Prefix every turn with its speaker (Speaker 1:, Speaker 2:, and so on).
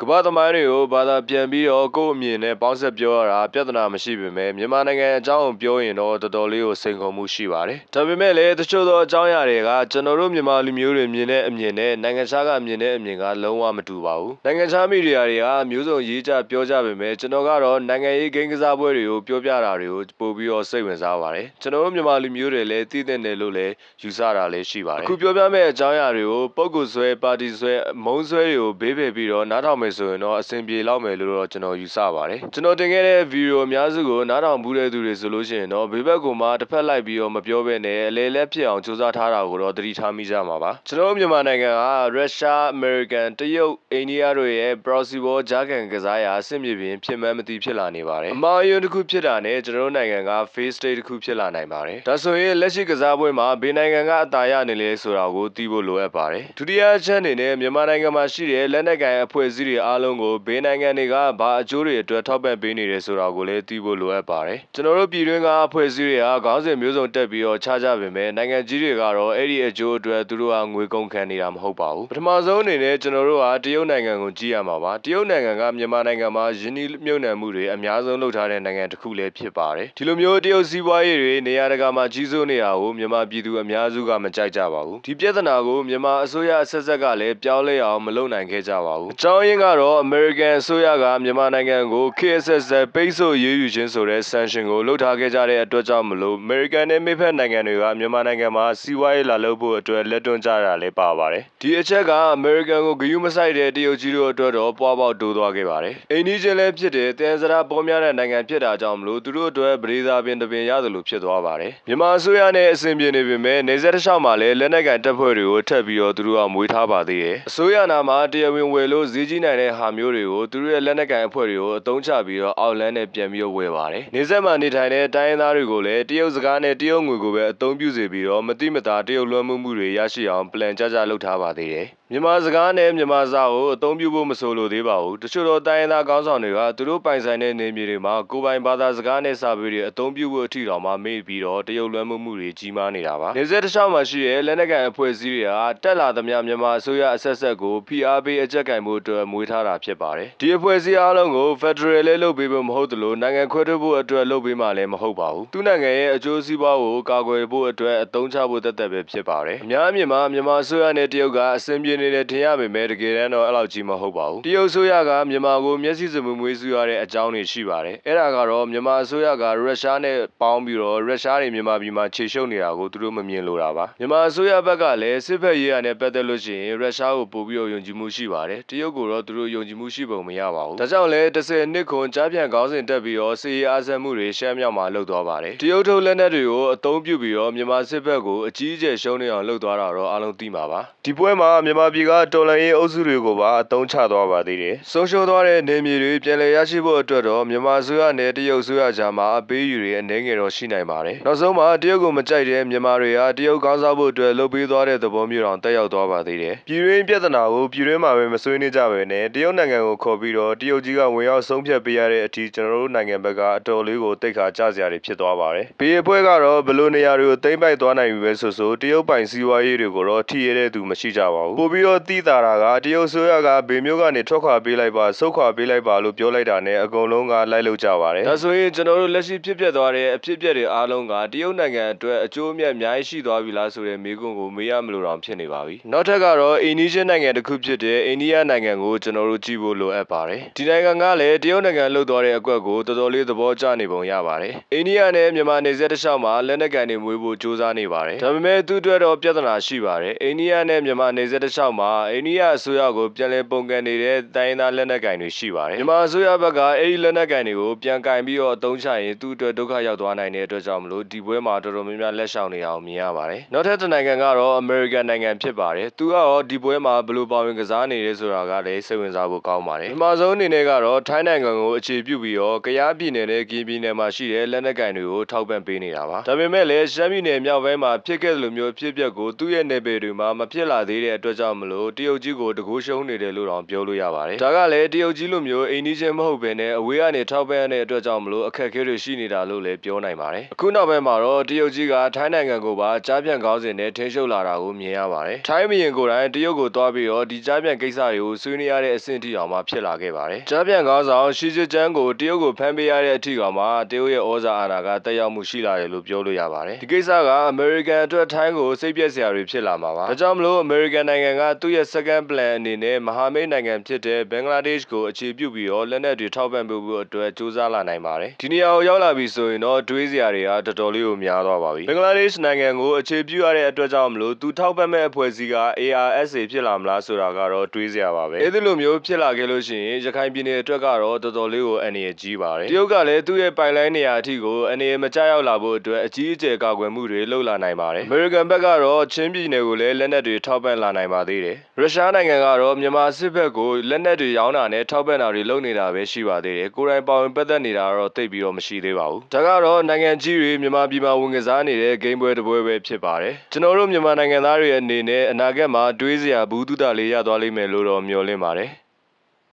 Speaker 1: ကမ္ဘာသမိုင်းတွေကိုဘာသာပြန်ပြီးတော့ကိုယ့်အမြင်နဲ့ပေါင်းဆက်ပြောရတာပြဿနာမရှိပေမဲ့မြန်မာနိုင်ငံအကြောင်းကိုပြောရင်တော့တော်တော်လေးကိုစိန်ခေါ်မှုရှိပါတယ်။ဒါပေမဲ့လည်းတချို့သောအကြောင်းအရာတွေကကျွန်တော်တို့မြန်မာလူမျိုးတွေမြင်တဲ့အမြင်နဲ့နိုင်ငံခြားကမြင်တဲ့အမြင်ကလုံးဝမတူပါဘူး။နိုင်ငံခြားမီဒီယာတွေကမျိုးစုံရေးကြပြောကြပေမဲ့ကျွန်တော်ကတော့နိုင်ငံရေးဂိမ်းကစားပွဲတွေကိုပြောပြတာတွေကိုပို့ပြီးတော့စိတ်ဝင်စားပါတယ်။ကျွန်တော်တို့မြန်မာလူမျိုးတွေလည်းသိတဲ့နယ်လို့လည်းယူဆတာလည်းရှိပါတယ်။အခုပြောပြမယ့်အကြောင်းအရာတွေကိုပုံကူဆွဲပါတီဆွဲမုံဆွဲတွေကိုဘေးဖယ်ပြီးတော့နားထောင်မယ်ဆိုရင်တော့အဆင်ပြေလောက်မယ်လို့တော့ကျွန်တော်ယူဆပါတယ်ကျွန်တော်တင်ခဲ့တဲ့ဗီဒီယိုအများစုကိုနားထောင်ဘူးတဲ့သူတွေဆိုလို့ရှိရင်တော့ဘေးဘက်ကိုမှတစ်ဖက်လိုက်ပြီးတော့မပြောဘဲနဲ့အလဲလက်ဖြစ်အောင်စူးစမ်းထားတာကိုတော့သတိထားမိကြမှာပါကျွန်တော်တို့မြန်မာနိုင်ငံကရုရှားအမေရိကန်တရုတ်အိန္ဒိယတို့ရဲ့ proxy war ဂျာကန်ကစားရာအဆင့်မြေပြင်ဖြစ်မှန်းမသိဖြစ်လာနေပါတယ်အမှားအယွင်းတစ်ခုဖြစ်တာနဲ့ကျွန်တော်တို့နိုင်ငံက face state တစ်ခုဖြစ်လာနိုင်ပါတယ်ဒါဆိုရင်လက်ရှိကစားပွဲမှာဘေးနိုင်ငံကအသာရနေလဲဆိုတာကိုသိဖို့လိုအပ်ပါတယ်ဒုတိယအချက်အနေနဲ့မြန်မာနိုင်ငံမှာရှိတဲ့လက်နက်ကိုင်အဖွဲ့အစည်းတွေအားလုံးကိုဘေးနိုင်ငံတွေကဘာအကျိုးတွေအတွက်ထောက်ပံ့ပေးနေတယ်ဆိုတာကိုလည်းသိဖို့လိုအပ်ပါတယ်ကျွန်တော်တို့ပြည်တွင်းကအဖွဲ့အစည်းတွေကခေါင်းစဉ်မျိုးစုံတက်ပြီးတော့ခြားကြပေမဲ့နိုင်ငံကြီးတွေကတော့အဲ့ဒီအကျိုးအတွက်သူတို့ကငွေကုန်ခံနေတာမဟုတ်ပါဘူးပထမဆုံးအနေနဲ့ကျွန်တော်တို့ကတရုတ်နိုင်ငံကိုကြည့်ရမှာပါတရုတ်နိုင်ငံကမြန်မာနိုင်ငံမှာယင်းနှိမြုပ်နှံမှုတွေအများဆုံးလုပ်ထားတဲ့နိုင်ငံတစ်ခုလည်းဖြစ်ပါတယ်ဒီလိုမျိုးတရုတ်စီးပွားရေးတွေနေရာတကာမှာကြီးစိုးနေတာကိုမြန်မာပြည်သူအများစုကမကြိုက်ကြပါဘူးဒီပြဿနာကိုမြန်မာအစိုးရအဆက်ဆက်ကလည်းပြောင်းလဲအောင်မလုပ်နိုင်ခဲ့ကြပါဘူးအကြောင်းရင်းကတော့ American အစိုးရကမြန်မာနိုင်ငံကို KSS ပိတ်ဆို့ရေးယူခြင်းဆိုတဲ့ sanction ကိုလုပ်ထားခဲ့ကြတဲ့အတွက်ကြောင့်မလို့ American နဲ့မိဖက်နိုင်ငံတွေကမြန်မာနိုင်ငံမှာစီးပွားရေးလာလုပ်ဖို့အတွက်လက်တွန်းကြတာလည်းပါပါတယ်ဒီအချက်က American ကိုဂရုမစိုက်တဲ့တရုတ်ကြီးတို့အတွက်တော့ပွားပေါက်တိုးသွားခဲ့ပါတယ်အိန္ဒိချင်းလည်းဖြစ်တဲ့တန်စရာပေါ်များတဲ့နိုင်ငံဖြစ်တာကြောင့်မလို့သူတို့အတွက်ပရိသာပင်တပင်ရတယ်လို့ဖြစ်သွားပါတယ်မြန်မာအစိုးရနဲ့အဆင်ပြေနေပေမဲ့နေဆက်တစ်လျှောက်မှာလည်းလက်နက်ကန်တပ်ဖွဲ့တွေကိုထပ်ပြီးတော့သူတို့ကမွေးထားပါသေးတယ်အစိုးရနာမှာတရားဝင်ဝယ်လို့ဈေးကြီးနိုင်တဲ့ဟာမျိုးတွေကိုသူတို့ရဲ့လက်နက်ကန်အဖွဲ့တွေကိုအသုံးချပြီးတော့အောက်လန်းနဲ့ပြန်ပြီးတော့ဝယ်ပါတယ်နေဆက်မှာနေထိုင်တဲ့တိုင်းရင်းသားတွေကိုလည်းတရုတ်စကားနဲ့တရုတ်ငွေကိုပဲအသုံးပြုစေပြီးတော့မတိမတာတရုတ်လွှမ်းမိုးမှုတွေရရှိအောင်ပလန်ကြကြလုပ်ထားပါသေးတယ်မြန်မာစကားနဲ့မြန်မာစာကိုအသုံးပြုဖို့မဆိုလိုသေးပါဘူးတချို့သောတိုင်းရင်းသားကောင်းဆောင်တွေကသူတို့ပိုင်ဆိုင်တဲ့နေမြေတွေမှာကိုယ်ပိုင်ဘာသာစကားနဲ့စာပေတွေအသုံးပြုဖို့အထီတောင်မှမေ့ပြီးတော့တရုတ်လွှမ်းမိုးမှုတွေကြီးမားနေတာပါနေဆက်တစ်လျှောက်မှာရှိတဲ့လက်နက်ကန်အဖွဲ့အစည်းတွေကတက်လာသမျှမြန်မာအစိုးရအဆက်ဆက်ကိုဖိအားပေးအကြက်ကင်မှုအတွက်မွေးထားတာဖြစ်ပါတယ်ဒီအဖွဲ့အစည်းအားလုံးကို Federal လဲလုပ်ပေးဖို့မဟုတ်သလိုနိုင်ငံခွဲထုတ်ဖို့အတွက်လုပ်ပေးမှလည်းမဟုတ်ပါဘူးသူနိုင်ငံရဲ့အကျိုးစီးပွားကိုကာကွယ်ဖို့အတွက်အသုံးချဖို့တသက်ပဲဖြစ်ပါတယ်အများအမြင်မှာမြန်မာအစိုးရနဲ့တရုတ်ကအဆင်ပြေနေတယ်ထင်ရပေမဲ့တကယ်တမ်းတော့အဲ့လောက်ကြီးမဟုတ်ပါဘူးတရုတ်အစိုးရကမြန်မာကိုမျက်စိစမူမွေးစုရတဲ့အကြောင်းတွေရှိပါတယ်အဲ့ဒါကတော့မြန်မာအစိုးရကရုရှားနဲ့ပေါင်းပြီးတော့ရုရှားတွေမြန်မာပြည်မှာခြေရှုပ်နေတာကိုသူတို့မမြင်လို့တာပါမြန်မာအစိုးရဘက်ကလည်းစစ်ဖက်ရေးရနဲ့ပတ်သက်လို့ရှိရင်ရုရှားကိုပို့ပြီးတော့ယုံကြည်မှုရှိပါတယ်တရုတ်ကိုတော့သူတို့ယုံကြည်မှုရှိပုံမရပါဘူးဒါကြောင့်လည်း10နှစ်ခွန်ကြားပြန်ခေါင်းစဉ်တက်ပြီးတော့စီရေးအားစက်မှုတွေရှမ်းမြောက်မှာလှုပ်သွားပါတယ်တရုတ်ထုတ်လက်နက်တွေကိုအသုံးပြုပြီးတော့မြန်မာစစ်ဘက်ကိုအကြီးအကျယ်ရှုံးနေအောင်လှုပ်သွားတာတော့အားလုံးသိမှာပါဒီပွဲမှာမြန်မာပြည်ကတော်လန်ရေးအုပ်စုတွေကိုပါအသုံးချသွားပါသေးတယ်ဆုံးရှုံးသွားတဲ့နေမြေတွေပြန်လည်ရရှိဖို့အတွက်တော့မြန်မာအစိုးရနဲ့တရုတ်အစိုးရကြားမှာအပေးယူတွေအနေငယ်တော့ရှိနိုင်ပါတယ်နောက်ဆုံးမှာတရုတ်ကိုမကြိုက်တဲ့မြန်မာတွေကတရုတ်ကောင်းစားဖို့အတွက်လှုပ်ပေးသွားတဲ့သဘောမျိုးတောင်တက်ရောက်သွားပါသေးတယ်ပြည်တွင်းပြဿနာကိုပြည်တွင်းမှာပဲမဆွေးနွေးကြဘဲနဲ့တရုတ်နိုင်ငံကိုခေါ်ပြီးတော့တရုတ်ကြီးကဝင်ရောက်ဆုံးဖြတ်ပေးရတဲ့အထိကျွန်တော်တို့နိုင်ငံဘက်ကအတော်လေးကိုတိတ်ခါကြစရာတွေဖြစ်သွားပါတယ်ဘေးအပွဲကတော့ဘယ်လိုနေရာတွေကိုသိမ့်ပိုက်သွားနိုင်ပြီပဲဆိုဆိုတရုတ်ပိုင်စီးပွားရေးတွေကိုတော့ထိရတဲ့သူမရှိကြပါဘူးပို့ပြီးတော့တိတာတာကတရုတ်ဆိုရကဘေမျိုးကနေထွက်ခွာပေးလိုက်ပါဆုတ်ခွာပေးလိုက်ပါလို့ပြောလိုက်တာနဲ့အကုန်လုံးကလိုက်လို့ကြပါတယ်ဒါဆိုရင်ကျွန်တော်တို့လက်ရှိဖြစ်ပျက်သွားတဲ့အဖြစ်အပျက်တွေအားလုံးကတရုတ်နိုင်ငံအတွက်အကျိုးအမြတ်အများကြီးရှိသွားပြီလားဆိုတဲ့မေးခွန်းကိုမေးရမလို့တောင်ဖြစ်နေပါပြီနောက်ထပ်ကတော့အိန္ဒိယနိုင်ငံတစ်ခုဖြစ်တဲ့အိန္ဒိယနိုင်ငံကိုကျွန်တော်တို့ကြည့်ဖို့လိုအပ်ပါတယ်ဒီနိုင်ငံကလည်းတရုတ်နိုင်ငံလှုပ်သွားတဲ့အကွက်ကိုတော်တော်လေးသဘောကျနေပုံရပါတယ်အိန္ဒိယနဲ့မြန်မာနေဆက်တစ်လျှောက်မှာလက်နက်ကန်တွေမွေးဖို့ကြိုးစားနေပါတယ်ဒါပေမဲ့သူ့အတွက်တော့ပြဿနာရှိပါတယ်အိန္ဒိယနဲ့မြန်မာနေဆက်တစ်လျှောက်မှာအိန္ဒိယအစိုးရကိုပြန်လည်ပုံကန်နေတဲ့တိုင်းသားလက်နက်ကန်တွေရှိပါတယ်မြန်မာအစိုးရဘက်ကအဲ့ဒီလက်နက်ကန်တွေကိုပြန်ကင်ပြီးတော့အသုံးချရင်သူ့အတွက်ဒုက္ခရောက်သွားနိုင်တဲ့အတွက်ကြောင့်မလို့ဒီပွဲမှာတော်တော်များများလက်ရှောင်နေအောင်မြင်ရပါတယ်နောက်ထပ်တစ်နိုင်ငံကတော့ American နိုင်ငံဖြစ်ပါတယ်သူကရောဒီပွဲမှာဘယ်လိုပါဝင်ကစားနေလဲဆိုတာကလည်းစိတ်ဝင်စားဖို့ကောင်းပါတယ်ပထမဆုံးအနေနဲ့ကတော့ထိုင်းနိုင်ငံကိုအခြေပြုပြီးတော့ကယားပြည်နယ်နဲ့ကရင်ပြည်နယ်မှာရှိတဲ့လက်နက်ကန်တွေကိုထောက်ပံ့ပေးနေတာပါဒါပေမဲ့လည်းရှမ်းပြည်နယ်မြောက်ပိုင်းမှာဖြစ်ခဲ့တဲ့လိုမျိုးဖြစ်ပျက်ကိုသူ့ရဲ့နယ်ပယ်တွေမှာမဖြစ်လာသေးတဲ့အတွက်ကြောင့်မလို့တရုတ်ကြီးကိုတကူရှုံးနေတယ်လို့တောင်ပြောလို့ရပါတယ်ဒါကလည်းတရုတ်ကြီးလိုမျိုးအိန္ဒိချင်းမဟုတ်ဘဲနဲ့အဝေးကနေထောက်ပံ့ရတဲ့အတွက်ကြောင့်မလို့အခက်အခဲတွေရှိနေတာလို့လည်းပြောနိုင်ပါတယ်အခုနောက်ပိုင်းမှာတော့တရုတ်ကြီးကထိုင်းနိုင်ငံကိုပါကြားပြန်ကောင်းစဉ်နဲ့ထိန်းချုပ်လာတာကိုမြင်ရပါတယ်ထိုင်းမရင်ကိုယ်တိုင်တရုတ်ကိုသွားပြီးတော့ဒီကြားပြန်ကိစ္စတွေကိုဆွေးနွေးရတဲ့အဆင့်ထိအောင်မှဖြစ်လာခဲ့ပါတယ်။ကြားပြန်ကောင်းဆောင်ရှီဂျီကျန်းကိုတရုတ်ကိုဖမ်းပေးရတဲ့အထိကောင်မှတရုတ်ရဲ့ဩဇာအာဏာကတက်ရောက်မှုရှိလာတယ်လို့ပြောလို့ရပါတယ်။ဒီကိစ္စကအမေရိကန်အတွက်ထိုင်းကိုစိတ်ပြက်စရာတွေဖြစ်လာမှာပါ။ဒါကြောင့်မလို့အမေရိကန်နိုင်ငံကသူ့ရဲ့ second plan အနေနဲ့မဟာမိတ်နိုင်ငံဖြစ်တဲ့ဘင်္ဂလားဒေ့ရှ်ကိုအခြေပြုပြီးတော့လက်နက်တွေထောက်ပံ့ပေးဖို့အတွက်ကြိုးစားလာနိုင်ပါတယ်။ဒီနေရာကိုရောက်လာပြီဆိုရင်တော့တွေးစရာတွေကတော်တော်လေးကိုများသွားပါပြီ။ဘင်္ဂလားဒေ့ရှ်နိုင်ငံကိုအခြေပြုရတဲ့အတွက်ကြောင့်မလို့သူထောက်ပံ့မဲ့အဖွဲ့အစည်းက ARSA ဖြစ်လာမလားဆိုတာကတော့တွေးစရာပါပဲ။အဲဒီလိုမျိုးဖြစ်လာခဲ့လို့ရှိရင်ရခိုင်ပြည်နယ်အတွက်ကတော့တော်တော်လေးကိုအန္တရာယ်ကြီးပါတယ်။တရုတ်ကလည်းသူ့ရဲ့ပိုင်လိုင်းနေရာအထိကိုအန္တရာယ်မကျရောက်လာဖို့အတွက်အကြီးအကျယ်ကာကွယ်မှုတွေလှုပ်လာနိုင်ပါတယ်။အမေရိကန်ဘက်ကတော့ချင်းပြည်နယ်ကိုလည်းလက်နက်တွေထောက်ပံ့လာနိုင်ပါသေးတယ်။ရုရှားနိုင်ငံကတော့မြန်မာစစ်ဘက်ကိုလက်နက်တွေရောင်းတာနဲ့ထောက်ပံ့တာတွေလုပ်နေတာပဲရှိပါသေးတယ်။ကိုယ်တိုင်ပါဝင်ပတ်သက်နေတာကတော့သိပ်ပြီးတော့မရှိသေးပါဘူး။ဒါကတော့နိုင်ငံကြီးတွေမြန်မာပြည်မှာဝင်ကစားနေတဲ့ဂိမ်းပွဲတစ်ပွဲပဲဖြစ်ပါတယ်။ကျွန်တော်တို့မြန်မာနိုင်ငံသားတွေအနေနဲ့အနာဂတ်မှာတွေးစရာဘူးတုတလေးရသွားလိမ့်မယ်လို့တော့မျှော်လင့်ပါတယ်